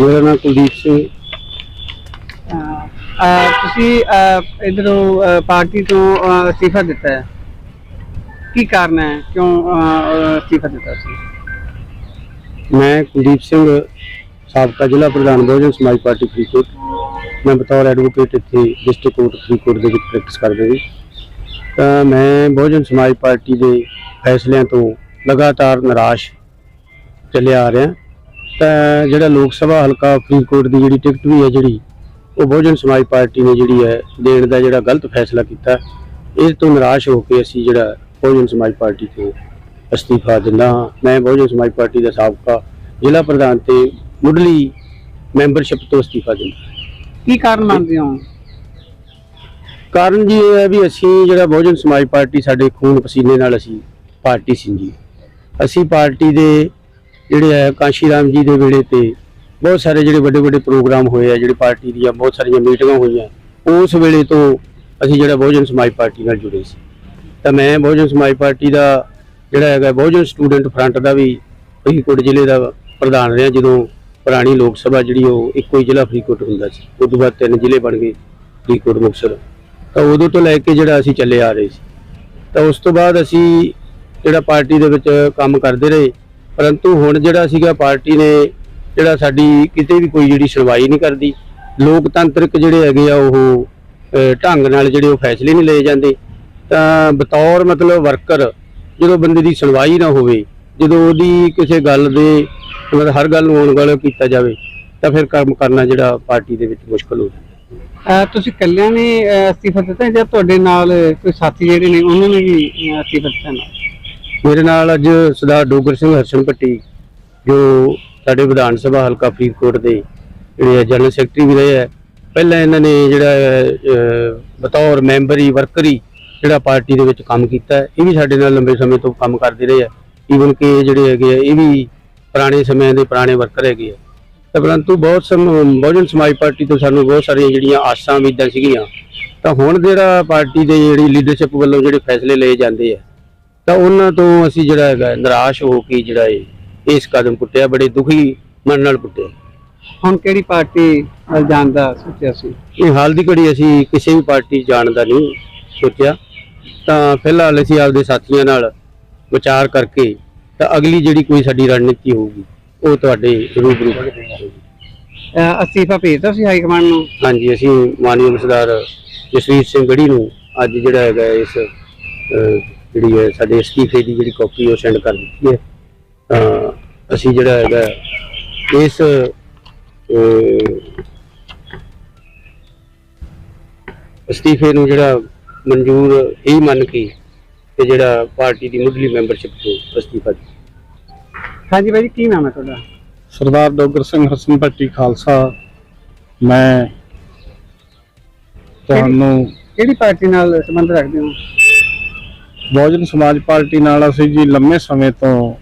ਮੇਰਾ ਨਾਮ ਕੁਲਦੀਪ ਸਿੰਘ। ਅਹ, ਅਹ, ਤੁਸੀਂ ਇੱਧਰੋਂ ਪਾਰਟੀ ਤੋਂ ਅਹ, ਅਸਤੀਫਾ ਦਿੱਤਾ ਹੈ। ਕੀ ਕਾਰਨ ਹੈ? ਕਿਉਂ ਅਹ, ਅਹ, ਅਸਤੀਫਾ ਦਿੱਤਾ ਸੀ? ਮੈਂ ਕੁਲਦੀਪ ਸਿੰਘ ਸਾਬਕਾ ਜ਼ਿਲ੍ਹਾ ਪ੍ਰਧਾਨ ਬਹੁਜਨ ਸਮਾਜ ਪਾਰਟੀ ਫਰੀਦਕੋਟ। ਮੈਂ ਬਤੌਰ ਐਡਵੋਕੇਟ ਇੱਥੇ ਡਿਸਟ੍ਰਿਕਟ ਕੋਰਟ ਫਰੀਦਕੋਟ ਦੇ ਵਿੱਚ ਪ੍ਰੈਕਟਿਸ ਕਰਦਾ ਜੀ। ਤਾਂ ਮੈਂ ਬਹੁਜਨ ਸਮਾਜ ਪਾਰਟੀ ਦੇ ਫੈਸਲਿਆਂ ਤੋਂ ਲਗਾਤਾਰ ਨਿਰਾਸ਼ ਚੱਲਿਆ ਆ ਰਿਹਾ। ਤਾਂ ਜਿਹੜਾ ਲੋਕ ਸਭਾ ਹਲਕਾ ਫਰੀਦਕੋਟ ਦੀ ਜਿਹੜੀ ਟਿਕਟ ਵੀ ਹੈ ਜਿਹੜੀ ਉਹ ਬਹੁਜਨ ਸਮਾਜ ਪਾਰਟੀ ਨੇ ਜਿਹੜੀ ਹੈ ਦੇਣ ਦਾ ਜਿਹੜਾ ਗਲਤ ਫੈਸਲਾ ਕੀਤਾ ਇਸ ਤੋਂ ਨਿਰਾਸ਼ ਹੋ ਕੇ ਅਸੀਂ ਜਿਹੜਾ ਬਹੁਜਨ ਸਮਾਜ ਪਾਰਟੀ ਤੋਂ ਅਸਤੀਫਾ ਦਿੰਦਾ ਮੈਂ ਬਹੁਜਨ ਸਮਾਜ ਪਾਰਟੀ ਦਾ ਸਾਬਕਾ ਜ਼ਿਲ੍ਹਾ ਪ੍ਰਧਾਨ ਤੇ ਮੁੱਢਲੀ ਮੈਂਬਰਸ਼ਿਪ ਤੋਂ ਅਸਤੀਫਾ ਦਿੰਦਾ ਕੀ ਕਾਰਨ ਮੰਨਦੇ ਹੋ? ਕਾਰਨ ਜੀ ਇਹ ਹੈ ਵੀ ਅਸੀਂ ਜਿਹੜਾ ਬਹੁਜਨ ਸਮਾਜ ਪਾਰਟੀ ਸਾਡੇ ਖੂਨ ਪਸੀਨੇ ਨਾਲ ਅਸੀਂ ਪਾਰਟੀ ਸੀ ਜੀ ਅਸੀਂ ਪਾਰਟੀ ਦੇ ਜਿਹੜੇ ਹੈ ਕਾਂਸ਼ੀ ਰਾਮ ਜੀ ਦੇ ਵੇਲੇ ਤੇ ਬਹੁਤ ਸਾਰੇ ਜਿਹੜੇ ਵੱਡੇ ਵੱਡੇ ਪ੍ਰੋਗਰਾਮ ਹੋਏ ਆ, ਜਿਹੜੇ ਪਾਰਟੀ ਦੀਆਂ ਬਹੁਤ ਸਾਰੀਆਂ ਮੀਟਿੰਗਾਂ ਹੋਈਆਂ, ਉਸ ਵੇਲੇ ਤੋਂ ਅਸੀਂ ਜਿਹੜਾ ਬਹੁਜਨ ਸਮਾਜ ਪਾਰਟੀ ਨਾਲ ਜੁੜੇ ਸੀ। ਤਾਂ ਮੈਂ ਬਹੁਜਨ ਸਮਾਜ ਪਾਰਟੀ ਦਾ ਜਿਹੜਾ ਹੈਗਾ ਬਹੁਜਨ ਸਟੂਡੈਂਟ ਫਰੰਟ ਦਾ ਵੀ ਫਰੀਦਕੋਟ ਜ਼ਿਲ੍ਹੇ ਦਾ ਪ੍ਰਧਾਨ ਰਿਹਾ, ਜਦੋਂ ਪੁਰਾਣੀ ਲੋਕ ਸਭਾ ਜਿਹੜੀ ਉਹ ਇੱਕੋ ਹੀ ਜ਼ਿਲ੍ਹਾ ਫਰੀਦਕੋਟ ਹੁੰਦਾ ਸੀ। ਉਸ ਤੋਂ ਬਾਅਦ ਤਿੰਨ ਜ਼ਿਲ੍ਹੇ ਬਣ ਗਏ, ਫਰੀਦਕੋਟ, ਮੁਕਤਸਰ। ਤਾਂ ਉਦੋਂ ਤੋਂ ਲੈ ਕੇ ਜਿਹੜਾ ਅਸੀਂ ਚੱਲੇ ਆ ਰਹੇ ਸੀ। ਤਾਂ ਉਸ ਤੋਂ ਬਾਅਦ ਅਸੀਂ ਜਿਹੜਾ ਪਾਰਟੀ ਦੇ ਵਿੱਚ ਕੰਮ ਕਰਦੇ ਰਹੇ ਪਰੰਤੂ ਹੁਣ ਜਿਹੜਾ ਸੀਗਾ ਪਾਰਟੀ ਨੇ ਜਿਹੜਾ ਸਾਡੀ ਕਿਤੇ ਵੀ ਕੋਈ ਜਿਹੜੀ ਸੁਣਵਾਈ ਨਹੀਂ ਕਰਦੀ, ਲੋਕਤੰਤਰਿਕ ਜਿਹੜੇ ਹੈਗੇ ਆ ਉਹ ਢੰਗ ਨਾਲ ਜਿਹੜੇ ਉਹ ਫੈਸਲੇ ਨਹੀਂ ਲਏ ਜਾਂਦੇ, ਤਾਂ ਬਤੌਰ ਮਤਲਬ ਵਰਕਰ ਜਦੋਂ ਬੰਦੇ ਦੀ ਸੁਣਵਾਈ ਨਾ ਹੋਵੇ, ਜਦੋਂ ਉਹਦੀ ਕਿਸੇ ਗੱਲ ਦੇ ਮਤਲਬ ਹਰ ਗੱਲ ਨੂੰ ਆਉਣ ਵਾਲਾ ਕੀਤਾ ਜਾਵੇ, ਤਾਂ ਫਿਰ ਕੰਮ ਕਰਨਾ ਜਿਹੜਾ ਪਾਰਟੀ ਦੇ ਵਿੱਚ ਮੁਸ਼ਕਲ ਹੋ ਜਾਂਦਾ। ਤੁਸੀਂ ਇਕੱਲਿਆਂ ਨੇ ਅਸਤੀਫਾ ਦਿੱਤਾ ਜਾਂ ਤੁਹਾਡੇ ਨਾਲ ਕੋਈ ਸਾਥੀ ਜਿਹੜੇ ਨੇ, ਉਹਨਾਂ ਨੇ ਵੀ ਅਸਤੀਫਾ ਦਿੱਤਾ ਮੇਰੇ ਨਾਲ ਅੱਜ ਸਰਦਾਰ ਡੋਗਰ ਸਿੰਘ ਹਰਸ਼ਨ ਪੱਟੀ ਜੋ ਸਾਡੇ ਵਿਧਾਨ ਸਭਾ ਹਲਕਾ ਫਰੀਦਕੋਟ ਦੇ ਜਿਹੜੇ ਆ ਜਨਰਲ ਸੈਕਟਰੀ ਵੀ ਰਹੇ ਆ, ਪਹਿਲਾਂ ਇਹਨਾਂ ਨੇ ਜਿਹੜਾ ਬਤੌਰ ਮੈਂਬਰੀ ਵਰਕਰੀ ਜਿਹੜਾ ਪਾਰਟੀ ਦੇ ਵਿੱਚ ਕੰਮ ਕੀਤਾ ਇਹ ਵੀ ਸਾਡੇ ਨਾਲ ਲੰਬੇ ਸਮੇਂ ਤੋਂ ਕੰਮ ਕਰਦੇ ਰਹੇ ਆ ਈਵਨ ਕਿ ਇਹ ਜਿਹੜੇ ਹੈਗੇ ਆ, ਇਹ ਵੀ ਪੁਰਾਣੇ ਸਮਿਆਂ ਦੇ ਪੁਰਾਣੇ ਵਰਕਰ ਹੈਗੇ ਆ। ਤਾਂ ਪਰੰਤੂ ਬਹੁਤ ਸਮ, ਬਹੁਜਨ ਸਮਾਜ ਪਾਰਟੀ ਤੋਂ ਸਾਨੂੰ ਬਹੁਤ ਸਾਰੀਆਂ ਜਿਹੜੀਆਂ ਆਸਾਂ ਉਮੀਦਾਂ ਸੀਗੀਆਂ, ਤਾਂ ਹੁਣ ਜਿਹੜਾ ਪਾਰਟੀ ਦੇ ਜਿਹੜੀ ਲੀਡਰਸ਼ਿਪ ਵੱਲੋਂ ਜਿਹੜੇ ਫੈਸਲੇ ਲਏ ਜਾਂਦੇ ਆ ਤਾਂ ਉਹਨਾਂ ਤੋਂ ਅਸੀਂ ਜਿਹੜਾ ਹੈਗਾ ਨਿਰਾਸ਼ ਹੋ ਕੇ ਜਿਹੜਾ ਇਹ ਇਸ ਕਦਮ ਪੁੱਟਿਆ ਬੜੇ ਦੁਖੀ ਮਨ ਨਾਲ ਪੁੱਟਿਆ। ਹੁਣ ਕਿਹੜੀ ਪਾਰਟੀ ਵੱਲ ਜਾਣ ਦਾ ਸੋਚਿਆ ਸੀ? ਇਹ ਹਾਲ ਦੀ ਘੜੀ ਅਸੀਂ ਕਿਸੇ ਵੀ ਪਾਰਟੀ ਜਾਣ ਦਾ ਨਹੀਂ ਸੋਚਿਆ। ਤਾਂ ਫਿਲਹਾਲ ਅਸੀਂ ਆਪਦੇ ਸਾਥੀਆਂ ਨਾਲ ਵਿਚਾਰ ਕਰਕੇ ਤਾਂ ਅਗਲੀ ਜਿਹੜੀ ਕੋਈ ਸਾਡੀ ਰਣਨੀਤੀ ਹੋਊਗੀ ਉਹ ਤੁਹਾਡੇ ਰੂਬਰੂ ਅਸਤੀਫਾ ਭੇਜਤਾ ਸੀ ਹਾਈ ਕਮਾਂਡ ਨੂੰ? ਹਾਂਜੀ ਅਸੀਂ ਮਾਨਯੋਗ ਸਰਦਾਰ ਜਸਵੀਰ ਸਿੰਘ ਗੜੀ ਨੂੰ ਅੱਜ ਜਿਹੜਾ ਹੈਗਾ ਇਸ ਜਿਹੜੀ ਹੈ ਸਾਡੇ ਅਸਤੀਫੇ ਦੀ ਜਿਹੜੀ ਕਾਪੀ ਉਹ ਸੈਂਡ ਕਰ ਦਿੱਤੀ ਹੈ। ਤਾਂ ਅਸੀਂ ਜਿਹੜਾ ਹੈਗਾ ਇਸ ਅਹ, ਅਸਤੀਫੇ ਨੂੰ ਜਿਹੜਾ ਮਨਜ਼ੂਰ ਹੀ ਮੰਨ ਕੇ ਤੇ ਜਿਹੜਾ ਪਾਰਟੀ ਦੀ ਮੁੱਢਲੀ ਮੈਂਬਰਸ਼ਿਪ ਤੋਂ ਅਸਤੀਫਾ ਦਿੱਤਾ। ਹਾਂਜੀ ਬਾਈ ਜੀ, ਕੀ ਨਾਮ ਹੈ ਤੁਹਾਡਾ? ਸਰਦਾਰ ਡੋਗਰ ਸਿੰਘ ਹਸਨ ਭੱਟੀ ਖਾਲਸਾ ਮੈਂ ਤੁਹਾਨੂੰ ਕਿਹੜੀ ਪਾਰਟੀ ਨਾਲ ਸੰਬੰਧ ਰੱਖਦੇ ਹੋ? ਬਹੁਜਨ ਸਮਾਜ ਪਾਰਟੀ ਨਾਲ ਅਸੀਂ ਜੀ ਲੰਮੇ ਸਮੇਂ ਤੋਂ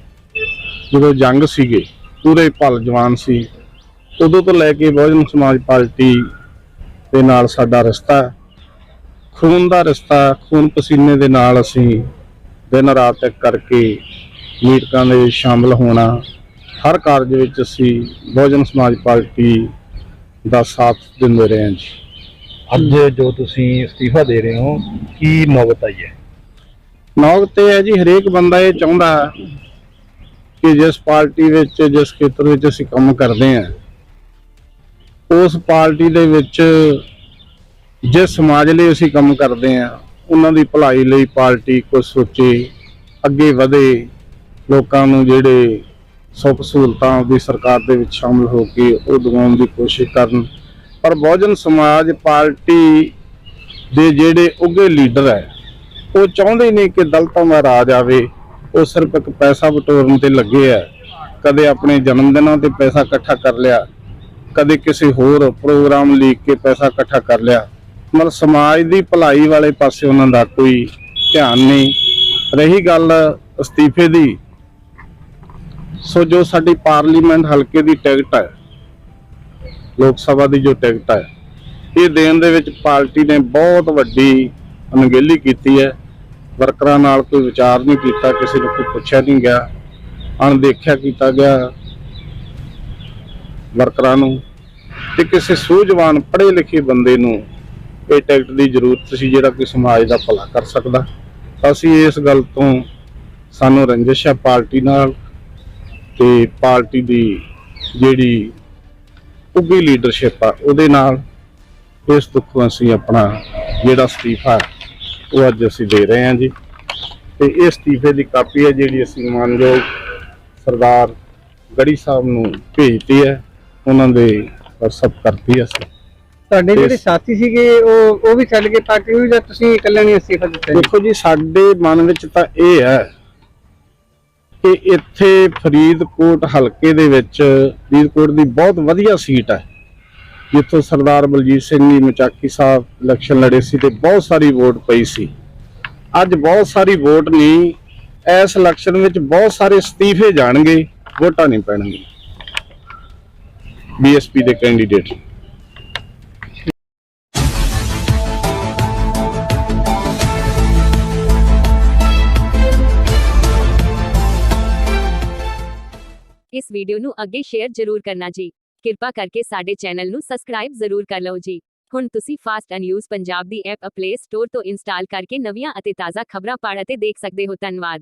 ਜਦੋਂ ਜੰਗ ਸੀਗੇ, ਪੂਰੇ ਭਲ ਜਵਾਨ ਸੀ, ਉਦੋਂ ਤੋਂ ਲੈ ਕੇ ਬਹੁਜਨ ਸਮਾਜ ਪਾਰਟੀ ਦੇ ਨਾਲ ਸਾਡਾ ਰਿਸ਼ਤਾ, ਖੂਨ ਦਾ ਰਿਸ਼ਤਾ, ਖੂਨ ਪਸੀਨੇ ਦੇ ਨਾਲ ਅਸੀਂ ਦਿਨ ਰਾਤ ਇੱਕ ਕਰਕੇ ਮੀਟਿੰਗਾਂ ਦੇ ਵਿੱਚ ਸ਼ਾਮਲ ਹੋਣਾ, ਹਰ ਕਾਰਜ ਵਿੱਚ ਅਸੀਂ ਬਹੁਜਨ ਸਮਾਜ ਪਾਰਟੀ ਦਾ ਸਾਥ ਦਿੰਦੇ ਰਹੇ ਹਾਂ ਜੀ। ਅੱਜ ਜੋ ਤੁਸੀਂ ਅਸਤੀਫਾ ਦੇ ਰਹੇ ਹੋ, ਕੀ ਨੌਬਤ ਆਈ ਹੈ? ਨੌਕ ਤੇ ਹੈ ਜੀ, ਹਰੇਕ ਬੰਦਾ ਇਹ ਚਾਹੁੰਦਾ ਕਿ ਜਿਸ ਪਾਰਟੀ ਵਿੱਚ, ਜਿਸ ਖੇਤਰ ਵਿੱਚ ਅਸੀਂ ਕੰਮ ਕਰਦੇ ਹਾਂ, ਉਸ ਪਾਰਟੀ ਦੇ ਵਿੱਚ ਜਿਸ ਸਮਾਜ ਲਈ ਅਸੀਂ ਕੰਮ ਕਰਦੇ ਹਾਂ, ਉਹਨਾਂ ਦੀ ਭਲਾਈ ਲਈ ਪਾਰਟੀ ਕੁਝ ਸੋਚੇ, ਅੱਗੇ ਵਧੇ, ਲੋਕਾਂ ਨੂੰ ਜਿਹੜੇ ਸੁੱਖ ਸਹੂਲਤਾਂ ਦੀ ਸਰਕਾਰ ਦੇ ਵਿੱਚ ਸ਼ਾਮਲ ਹੋ ਕੇ ਉਹ ਦਿਵਾਉਣ ਦੀ ਕੋਸ਼ਿਸ਼ ਕਰਨ, ਪਰ ਬਹੁਜਨ ਸਮਾਜ ਪਾਰਟੀ ਦੇ ਜਿਹੜੇ ਉੱਘੇ ਲੀਡਰ ਹੈ ਉਹ ਚਾਹੁੰਦੇ ਨੇ ਕਿ ਦਲਤਾਂ ਦਾ ਰਾਜ ਆਵੇ, ਉਹ ਸਿਰਫ ਇੱਕ ਪੈਸਾ ਬਟੋਰਨ ਤੇ ਲੱਗੇ ਆ। ਕਦੇ ਆਪਣੇ ਜਨਮ ਦਿਨਾਂ ਤੇ ਪੈਸਾ ਇਕੱਠਾ ਕਰ ਲਿਆ, ਕਦੇ ਕਿਸੇ ਹੋਰ ਪ੍ਰੋਗਰਾਮ ਲੀਕ ਕੇ ਪੈਸਾ ਇਕੱਠਾ ਕਰ ਲਿਆ। ਮਤਲਬ ਸਮਾਜ ਦੀ ਭਲਾਈ ਵਾਲੇ ਪਾਸੇ ਉਹਨਾਂ ਦਾ ਕੋਈ ਧਿਆਨ ਨਹੀਂ। ਰਹੀ ਗੱਲ ਅਸਤੀਫੇ ਦੀ, ਸੋ ਜੋ ਸਾਡੀ ਪਾਰਲੀਮੈਂਟ ਹਲਕੇ ਦੀ ਟਿਕਟ ਹੈ, ਲੋਕ ਸਭਾ ਦੀ ਜੋ ਟਿਕਟ ਹੈ, ਇਹ ਦੇਣ ਦੇ ਵਿੱਚ ਪਾਰਟੀ ਨੇ ਬਹੁਤ ਵੱਡੀ ਅਣਗਹਿਲੀ ਕੀਤੀ ਹੈ। ਵਰਕਰਾਂ ਨਾਲ ਕੋਈ ਵਿਚਾਰ ਨਹੀਂ ਕੀਤਾ, ਕਿਸੇ ਨੂੰ ਕੋਈ ਪੁੱਛਿਆ ਨਹੀਂ ਗਿਆ। ਅਣਦੇਖਿਆ ਕੀਤਾ ਗਿਆ ਵਰਕਰਾਂ ਨੂੰ ਤੇ ਕਿਸੇ ਸੂਝਵਾਨ ਪੜ੍ਹੇ ਲਿਖੇ ਬੰਦੇ ਨੂੰ ਇਹ ਟਿਕਟ ਦੀ ਜ਼ਰੂਰਤ ਸੀ, ਜਿਹੜਾ ਕੋਈ ਸਮਾਜ ਦਾ ਭਲਾ ਕਰ ਸਕਦਾ। ਅਸੀਂ ਇਸ ਗੱਲ ਤੋਂ ਸਾਨੂੰ ਰੰਜਿਸ਼ ਹੈ ਪਾਰਟੀ ਨਾਲ ਤੇ ਪਾਰਟੀ ਦੀ ਜਿਹੜੀ ਉੱਗੀ ਲੀਡਰਸ਼ਿਪ ਆ, ਉਹਦੇ ਨਾਲ ਇਸ ਦੁੱਖੋਂ ਅਸੀਂ ਆਪਣਾ ਜਿਹੜਾ ਅਸਤੀਫਾ ਉਹ ਅੱਜ ਅਸੀਂ ਦੇ ਰਹੇ ਹਾਂ ਜੀ। ਤੇ ਇਹ ਅਸਤੀਫੇ ਦੀ ਕਾਪੀ ਹੈ ਜਿਹੜੀ ਅਸੀਂ ਮਾਨਯੋਗ ਸਰਦਾਰ ਗੜੀ ਸਾਹਿਬ ਨੂੰ ਭੇਜਤੀ ਹੈ। ਉਹਨਾਂ ਦੇ WhatsApp ਕਰਤੀ ਅਸੀਂ। ਤੁਹਾਡੇ ਜਿਹੜੇ ਇਸ- ਸਾਥੀ ਸੀਗੇ ਉਹ ਉਹ ਵੀ ਛੱਡ ਕੇ ਪਾਰਟੀ ਨੂੰ ਜਾਂ ਤੁਸੀਂ ਇਕੱਲੇ ਨੇ ਅਸਤੀਫਾ ਦਿੱਤਾ ਦੇਖੋ ਜੀ ਸਾਡੇ ਮਨ ਵਿੱਚ ਤਾਂ ਇਹ ਹੈ ਕਿ ਇੱਥੇ ਫਰੀਦਕੋਟ ਹਲਕੇ ਦੇ ਵਿੱਚ ਫਰੀਦਕੋਟ ਦੀ ਬਹੁਤ ਵਧੀਆ ਸੀਟ ਹੈ। ਜਿੱਥੋਂ ਸਰਦਾਰ ਬਲਜੀਤ ਸਿੰਘ ਜੀ, ਮਚਾਕੀ ਸਾਹਿਬ ਇਲੈਕਸ਼ਨ ਲੜੇ ਸੀ ਤੇ ਬਹੁਤ ਸਾਰੀ ਵੋਟ ਪਈ ਸੀ। ਅੱਜ ਬਹੁਤ ਸਾਰੀ ਵੋਟ ਨਹੀਂ ਇਸ ਇਲੈਕਸ਼ਨ ਵਿੱਚ ਬਹੁਤ ਸਾਰੇ ਅਸਤੀਫੇ ਜਾਣਗੇ, ਵੋਟਾਂ ਨਹੀਂ ਪੈਣਗੀਆਂ। ਬੀਐਸਪੀ ਦੇ ਕੈਂਡੀਡੇਟ ਇਸ ਵੀਡੀਓ ਨੂੰ ਅੱਗੇ ਸ਼ੇਅਰ ਜ਼ਰੂਰ ਕਰਨਾ ਜੀ। ਕਿਰਪਾ ਕਰਕੇ ਸਾਡੇ ਚੈਨਲ ਨੂੰ ਸਬਸਕ੍ਰਾਈਬ ਜ਼ਰੂਰ ਕਰ ਲਓ ਜੀ। ਹੁਣ ਤੁਸੀਂ ਫਾਸਟ ਅਨਿਊਜ਼ ਪੰਜਾਬ ਦੀ ਐਪ ਪਲੇ ਸਟੋਰ ਤੋਂ ਇੰਸਟਾਲ ਕਰਕੇ ਨਵੀਆਂ ਅਤੇ ਤਾਜ਼ਾ ਖਬਰਾਂ ਪੜ੍ਹ ਅਤੇ ਦੇਖ ਸਕਦੇ ਹੋ। ਧੰਨਵਾਦ।